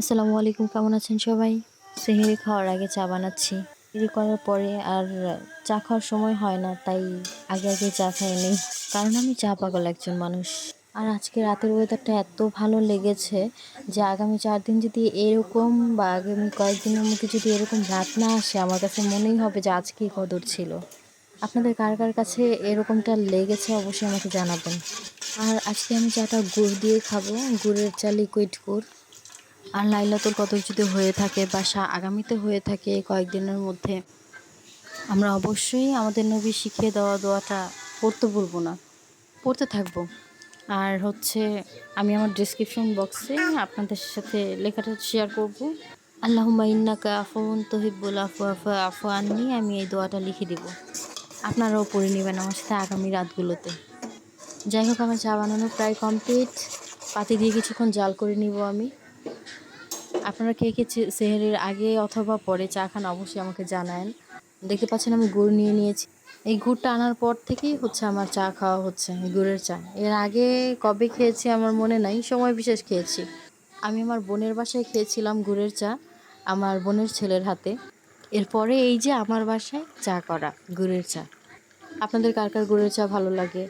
আসসালামু আলাইকুম, কেমন আছেন সবাই? সেহেরি খাওয়ার আগে চা বানাচ্ছি। সেহেরি করার পরে আর চা খাওয়ার সময় হয় না, তাই আগে আগে চা খাই নেই। কারণ আমি চা পাগল একজন মানুষ। আর আজকে রাতের ওয়েদারটা এত ভালো লেগেছে যে আগামী চার দিন যদি এরকম বা আগামী কয়েকদিনের মধ্যে যদি এরকম রাত না আসে, আমার কাছে মনেই হবে যে আজকেই কদর ছিল। আপনাদের কার কার কাছে এরকমটা লেগেছে অবশ্যই আমাকে জানাবেন। আর আজকে আমি চাটা গুড় দিয়ে খাব, গুড়ের চা লিকুইড গুড়। আর লাইলাতুল কদর যদি হয়ে থাকে বা সা- আগামীতে হয়ে থাকে কয়েকদিনের মধ্যে, আমরা অবশ্যই আমাদের নবী শিখিয়ে দেওয়া দোয়াটা পড়তে ভুলবো না, পড়তে থাকব। আর হচ্ছে আমি আমার ডিসক্রিপশন বক্সে আপনাদের সাথে লেখাটা শেয়ার করব। আল্লাহুম্মা ইন্নাকা আফুন তহিবুল আফু আফু আফু আননি, আমি এই দোয়াটা লিখে দিব। আপনারাও পড়ে নেবেন আমার সাথে আগামী রাতগুলোতে। যাই হোক, আমার চা বানানো প্রায় কমপ্লিট পাতি দিয়ে কিছুক্ষণ জাল করে নিব আমি। আপনারা কে কে সেহেরির আগে অথবা পরে চা খান অবশ্যই আমাকে জানায়েন দেখতে পাচ্ছেন আমি গুড় নিয়ে নিয়েছি। এই গুড়টা আনার পর থেকেই হচ্ছে আমার চা খাওয়া হচ্ছে গুড়ের চা। এর আগে কবে খেয়েছি আমার মনে নাই, সময় বিশেষ খেয়েছি। আমি আমার বোনের বাসায় খেয়েছিলাম গুড়ের চা, আমার বোনের ছেলের হাতে। এরপরে এই যে আমার বাসায় চা করা, গুড়ের চা। আপনাদের কার কার গুড়ের চা ভালো লাগে?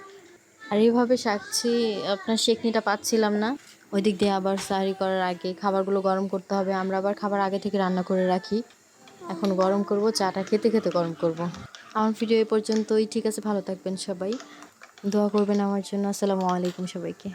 আর এইভাবে শাকছি, আপনার সেকনিটা পাচ্ছিলাম না। ওই দিক দিয়ে আবার সারি করার আগে খাবারগুলো গরম করতে হবে। আমরা আবার খাবার আগে থেকে রান্না করে রাখি। এখন গরম করব, চাটা খেতে খেতে গরম করব। আমার ভিডিও এ পর্যন্তই। ঠিক আছে, ভালো থাকবেন সবাই। দোয়া করবেন আমার জন্য। আসসালামু আলাইকুম সবাইকে।